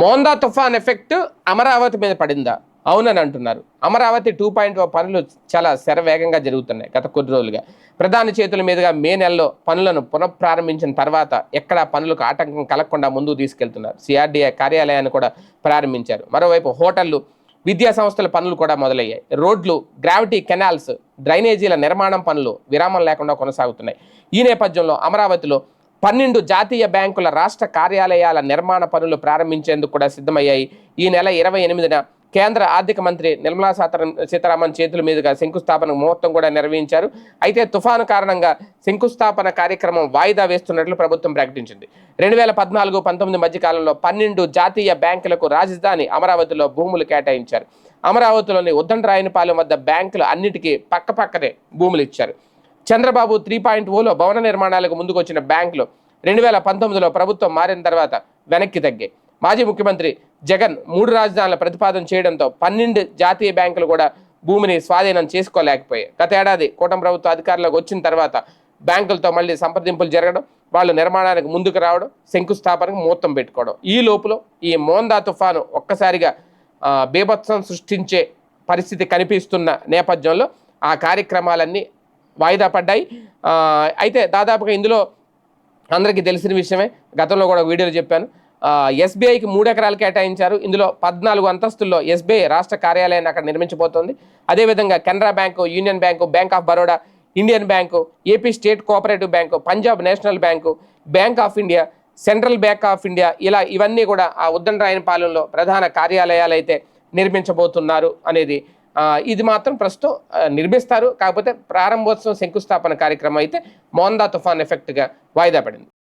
మోందా తుఫాన్ ఎఫెక్ట్ అమరావతి మీద పడిందా? అవునని అంటున్నారు. అమరావతి టూ పాయింట్ పనులు చాలా శరవేగంగా జరుగుతున్నాయి గత కొన్ని రోజులుగా. ప్రధాని చేతుల మీదుగా మే నెలలో పనులను పునఃప్రారంభించిన తర్వాత ఎక్కడ పనులకు ఆటంకం కలగకుండా ముందుకు తీసుకెళ్తున్నారు. సిఆర్డీఏ కార్యాలయాన్ని కూడా ప్రారంభించారు. మరోవైపు హోటళ్ళు విద్యా సంస్థల పనులు కూడా మొదలయ్యాయి. రోడ్లు గ్రావిటీ కెనాల్స్ డ్రైనేజీల నిర్మాణం పనులు విరామం లేకుండా కొనసాగుతున్నాయి. ఈ నేపథ్యంలో అమరావతిలో పన్నెండు జాతీయ బ్యాంకుల రాష్ట్ర కార్యాలయాల నిర్మాణ పనులు ప్రారంభించేందుకు కూడా సిద్ధమయ్యాయి. ఈ నెల ఇరవై ఎనిమిదిన కేంద్ర ఆర్థిక మంత్రి నిర్మలా సీతారామన్ సీతారామన్ చేతుల మీదుగా శంకుస్థాపన ముహూర్తం కూడా నిర్వహించారు. అయితే తుఫాను కారణంగా శంకుస్థాపన కార్యక్రమం వాయిదా వేస్తున్నట్లు ప్రభుత్వం ప్రకటించింది. రెండు వేల పద్నాలుగు పంతొమ్మిది మధ్య కాలంలో పన్నెండు జాతీయ బ్యాంకులకు రాజధాని అమరావతిలో భూములు కేటాయించారు. అమరావతిలోని ఉద్దండరాయనిపాలెం వద్ద బ్యాంకులు అన్నిటికీ పక్కపక్కనే భూములు ఇచ్చారు. చంద్రబాబు త్రీ పాయింట్ ఓలో భవన నిర్మాణాలకు ముందుకు వచ్చిన బ్యాంకులు రెండు వేల పంతొమ్మిదిలో ప్రభుత్వం మారిన తర్వాత వెనక్కి తగ్గాయి మాజీ ముఖ్యమంత్రి జగన్ మూడు రాజధానుల ప్రతిపాదన చేయడంతో పన్నెండు జాతీయ బ్యాంకులు కూడా భూమిని స్వాధీనం చేసుకోలేకపోయాయి. గత ఏడాది కూటమి ప్రభుత్వ అధికారంలోకి వచ్చిన తర్వాత బ్యాంకులతో మళ్ళీ సంప్రదింపులు జరగడం వాళ్ళు నిర్మాణానికి ముందుకు రావడం శంకుస్థాపనకు ముహూర్తం పెట్టుకోవడం. ఈ లోపల ఈ మోందా తుఫాను ఒక్కసారిగా బీభత్సం సృష్టించే పరిస్థితి కనిపిస్తున్న నేపథ్యంలో ఆ కార్యక్రమాలన్నీ వాయిదా పడ్డాయి. అయితే దాదాపుగా ఇందులో అందరికీ తెలిసిన విషయమే. గతంలో కూడా వీడియోలు చెప్పాను. ఎస్బీఐకి మూడు ఎకరాలు కేటాయించారు. ఇందులో పద్నాలుగు అంతస్తుల్లో ఎస్బీఐ రాష్ట్ర కార్యాలయాన్ని అక్కడ నిర్మించబోతోంది. అదేవిధంగా Canara bank union bank bank of Baroda Indian bank AP state cooperative bank Punjab national bank bank of India central bank of India ఇలా ఇవన్నీ కూడా ఆ ఉద్దండరాయనపాలెంలో ప్రధాన కార్యాలయాలు అయితే నిర్మించబోతున్నారు అనేది ఇది మాత్రం ప్రస్తుతం నిర్మిస్తారు. కాకపోతే ప్రారంభోత్సవం శంకుస్థాపన కార్యక్రమం అయితే మోందా తుఫాన్ ఎఫెక్ట్గా వాయిదా పడింది.